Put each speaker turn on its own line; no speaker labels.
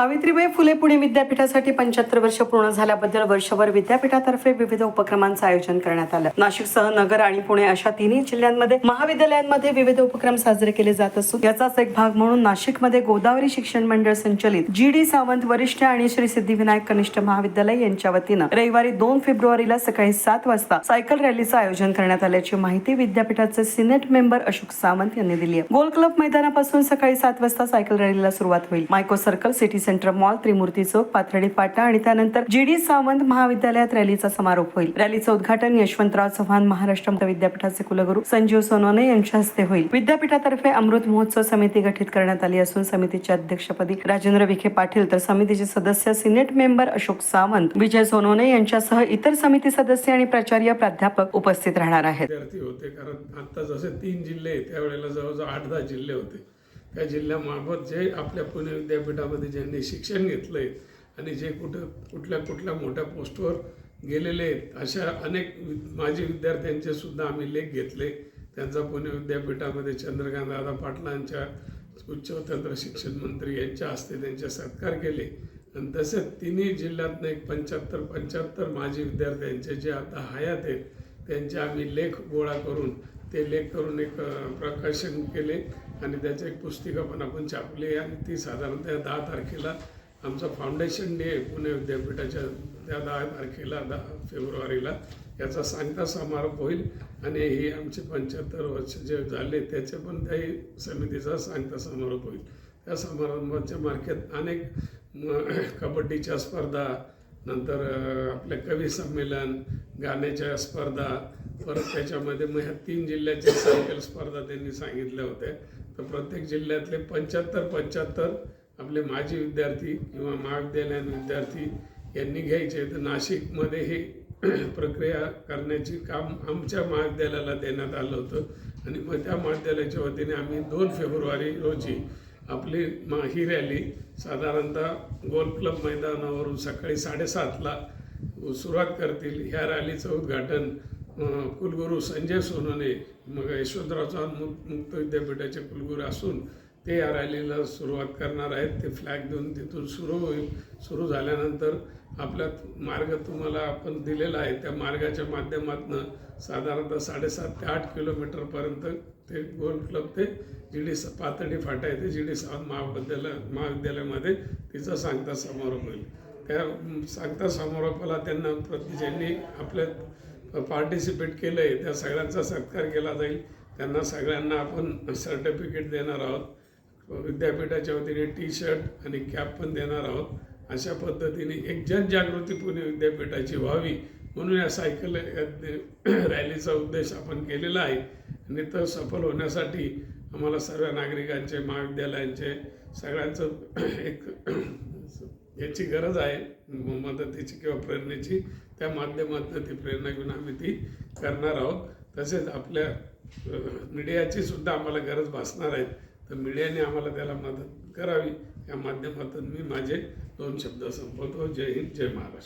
सावित्रीबाई फुले पुणे विद्यापीठासाठी पंच्याहत्तर वर्ष पूर्ण झाल्याबद्दल वर्षभर विद्यापीठातर्फे विविध उपक्रमांचं आयोजन करण्यात आलं. नाशिकसह नगर आणि पुणे अशा तिन्ही जिल्ह्यांमध्ये महाविद्यालयांमध्ये विविध उपक्रम साजरे केले जात असून याचाच एक भाग म्हणून नाशिकमध्ये गोदावरी शिक्षण मंडळ संचलित जी डी सावंत वरिष्ठ आणि श्री सिद्धिविनायक कनिष्ठ महाविद्यालय यांच्या वतीनं रविवारी दोन फेब्रुवारीला सकाळी सात वाजता सायकल रॅलीचं आयोजन करण्यात आल्याची माहिती विद्यापीठाचे सिनेट मेंबर अशोक सावंत यांनी दिली आहे. गोल क्लब मैदानापासून सकाळी सात वाजता सायकल रॅलीला सुरुवात होईल. Mico circle City Centre mall Trimurti Chowk Pathardi Phata आणि त्यानंतर जी डी सावंत महाविद्यालयात रॅलीचा समारोप होईल. रॅलीचं उद्घाटन यशवंतराव चव्हाण महाराष्ट्र विद्यापीठाचे कुलगुरू संजीव सोनवणे यांच्या हस्ते होईल. विद्यापीठातर्फे अमृत महोत्सव समिती गठीत करण्यात आली असून समितीच्या अध्यक्षपदी राजेंद्र विखे पाटील तर समितीचे सदस्य सिनेट मेंबर अशोक सावंत विजय सोनवणे यांच्यासह इतर समिती सदस्य आणि प्राचार्य प्राध्यापक उपस्थित राहणार आहेत.
होते कारण आता जसे तीन जिल्हे त्यावेळेला जवळजवळ आठ दहा जिल्हे होते. त्या जिल्ह्यामार्फत जे आपल्या पुणे विद्यापीठामध्ये ज्यांनी शिक्षण घेतलं आहे आणि जे कुठं कुठल्या कुठल्या मोठ्या पोस्टवर गेलेले आहेत अशा अनेक वि- माजी विद्यार्थ्यांचे सुद्धा आम्ही लेख घेतले. त्यांचा पुणे विद्यापीठामध्ये चंद्रकांत दादा पाटलांच्या उच्च व तंत्र शिक्षण मंत्री यांच्या हस्ते त्यांचे सत्कार केले. आणि तसेच तिन्ही जिल्ह्यातनं एक पंच्याहत्तर पंच्याहत्तर माजी विद्यार्थ्यांचे जे आता हयात आहेत त्यांचे आम्ही लेख गोळा करून ते लेख करून एक प्रकाशन केले. आणि त्याची एक पुस्तिका पण आपण छापली आणि ती साधारणतः दहा तारखेला आमचा फाउंडेशन डे पुणे विद्यापीठाच्या त्या दहा तारखेला दहा फेब्रुवारीला. याचा सांगता समारोप होईल आणि ही आमचे पंच्याहत्तर वर्ष जे झाले त्याचे पण त्याही समितीचा सांगता समारोप होईल. त्या समारंभाच्या मार्केट अनेक कबड्डीच्या स्पर्धा नंतर आपले कवी संमेलन गाण्याच्या स्पर्धा परत त्याच्यामध्ये मग ह्या तीन जिल्ह्याच्या सायकल स्पर्धा त्यांनी सांगितल्या होत्या. तर प्रत्येक जिल्ह्यातले पंच्याहत्तर पंच्याहत्तर आपले माजी विद्यार्थी किंवा महाविद्यालयीन विद्यार्थी यांनी घ्यायचे. तर नाशिकमध्ये हे प्रक्रिया करण्याची काम आमच्या महाविद्यालयाला देण्यात आलं होतं. आणि मग त्या महाविद्यालयाच्या वतीने आम्ही दोन फेब्रुवारी रोजी आपली मा ही रॅली साधारणतः गोल क्लब मैदानावरून सकाळी साडेसातला सुरुवात करतील. ह्या रॅलीचं उद्घाटन कुलगुरू संजय सोनोने मग यशवंतराव चव्हाण मुक्त मुक्त विद्यापीठाचे कुलगुरू असून ते या रॅलीला सुरुवात करणार आहेत. ते फ्लॅग देऊन तिथून सुरू होईल. सुरू झाल्यानंतर आपला मार्ग तुम्हाला आपण दिलेला आहे. त्या मार्गाच्या माध्यमातून साधारणतः साडेसात ते आठ किलोमीटरपर्यंत ते गोल क्लब ते जी डी पातळी फाटा येते. जी डी सावंत महाविद्यालय महाविद्यालयामध्ये तिचा सांगता समारोप होईल. त्या सांगता समारोपाला त्यांना प्रति ज्यांनी आपल्या पार्टिसिपेट केलं आहे त्या सगळ्यांचा सत्कार केला जाईल. त्यांना सगळ्यांना आपण सर्टिफिकेट देणार आहोत. विद्यापीठाच्या वतीने टी शर्ट आणि कॅप पण देणार आहोत. अशा पद्धतीने एक जनजागृती पुणे विद्यापीठाची व्हावी म्हणून या सायकल रॅलीचा उद्देश आपण केलेला आहे. आणि तो सफल होण्यासाठी आम्हाला सर्व नागरिकांचे महाविद्यालयांचे सगळ्यांचं एक याची गरज आहे मदतीची किंवा प्रेरणेची. त्या माध्यमातून ती प्रेरणा घेऊन आम्ही ती करणार आहोत. तसेच आपल्या मीडियाची सुद्धा आम्हाला गरज भासणार आहे. तर मीडियाने आम्हाला त्याला मदत करावी. या माध्यमातून मी माझे दोन शब्द संपवतो. जय हिंद जय महाराष्ट्र.